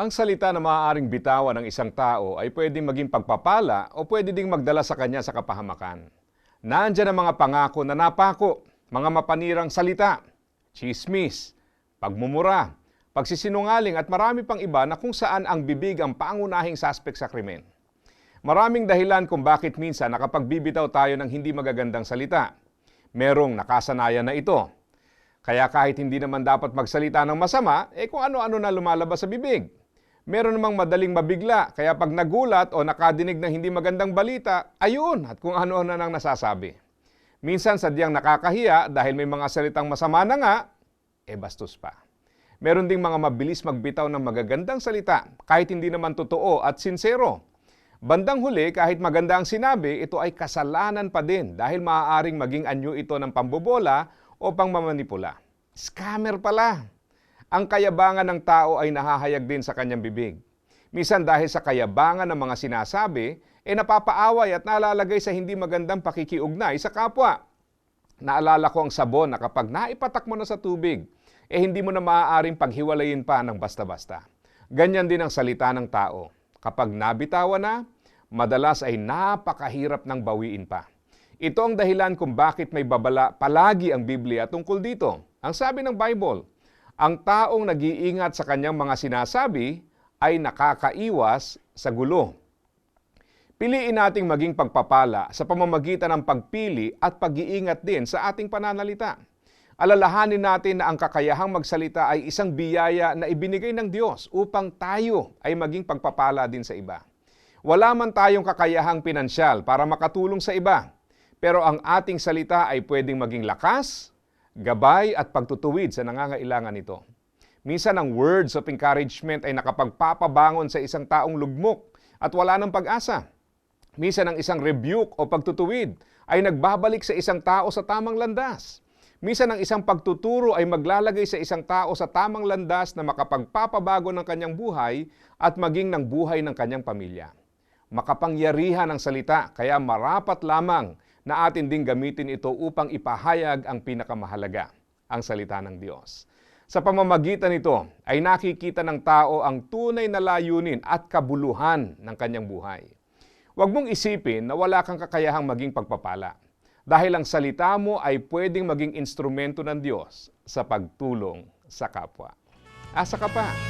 Ang salita na maaaring bitawan ng isang tao ay pwedeng maging pagpapala o pwede ding magdala sa kanya sa kapahamakan. Nandiyan ang mga pangako na napako, mga mapanirang salita, chismis, pagmumura, pagsisinungaling at marami pang iba na kung saan ang bibig ang pangunahing suspect sa krimen. Maraming dahilan kung bakit minsan nakapagbibitaw tayo ng hindi magagandang salita. Merong nakasanayan na ito. Kaya kahit hindi naman dapat magsalita ng masama, eh kung ano-ano na lumalabas sa bibig. Meron namang madaling mabigla, kaya pag nagulat o nakadinig ng hindi magandang balita, ayun, at kung ano-ano nang nasasabi. Minsan sadyang nakakahiya dahil may mga salitang masama na nga, eh bastos pa. Meron ding mga mabilis magbitaw ng magagandang salita kahit hindi naman totoo at sincero. Bandang huli, kahit maganda ang sinabi, ito ay kasalanan pa din dahil maaaring maging anyo ito ng pambobola o pangmamanipula. Scammer pala. Ang kayabangan ng tao ay nahahayag din sa kanyang bibig. Misan dahil sa kayabangan ng mga sinasabi, eh napapaaway at nalalagay sa hindi magandang pakikiugnay sa kapwa. Naalala ko ang sabon na kapag naipatak mo na sa tubig, eh hindi mo na maaaring paghiwalayin pa ng basta-basta. Ganyan din ang salita ng tao. Kapag nabitawan na, madalas ay napakahirap ng bawiin pa. Ito ang dahilan kung bakit may babala palagi ang Biblia tungkol dito. Ang sabi ng Bible, ang taong nag-iingat sa kanyang mga sinasabi ay nakakaiwas sa gulo. Piliin nating maging pagpapala sa pamamagitan ng pagpili at pag-iingat din sa ating pananalita. Alalahanin natin na ang kakayahang magsalita ay isang biyaya na ibinigay ng Diyos upang tayo ay maging pagpapala din sa iba. Wala man tayong kakayahang pinansyal para makatulong sa iba, pero ang ating salita ay pwedeng maging lakas, gabay at pagtutuwid sa nangangailangan nito. Minsan ang words of encouragement ay nakapagpapabangon sa isang taong lugmok at wala ng pag-asa. Minsan ang isang rebuke o pagtutuwid ay nagbabalik sa isang tao sa tamang landas. Minsan ang isang pagtuturo ay maglalagay sa isang tao sa tamang landas na makapagpapabago ng kanyang buhay at maging ng buhay ng kanyang pamilya. Makapangyarihan ang salita, kaya marapat lamang na atin ding gamitin ito upang ipahayag ang pinakamahalaga, ang salita ng Diyos. Sa pamamagitan nito ay nakikita ng tao ang tunay na layunin at kabuluhan ng kanyang buhay. Huwag mong isipin na wala kang kakayahang maging pagpapala dahil ang salita mo ay pwedeng maging instrumento ng Diyos sa pagtulong sa kapwa. Asa ka pa?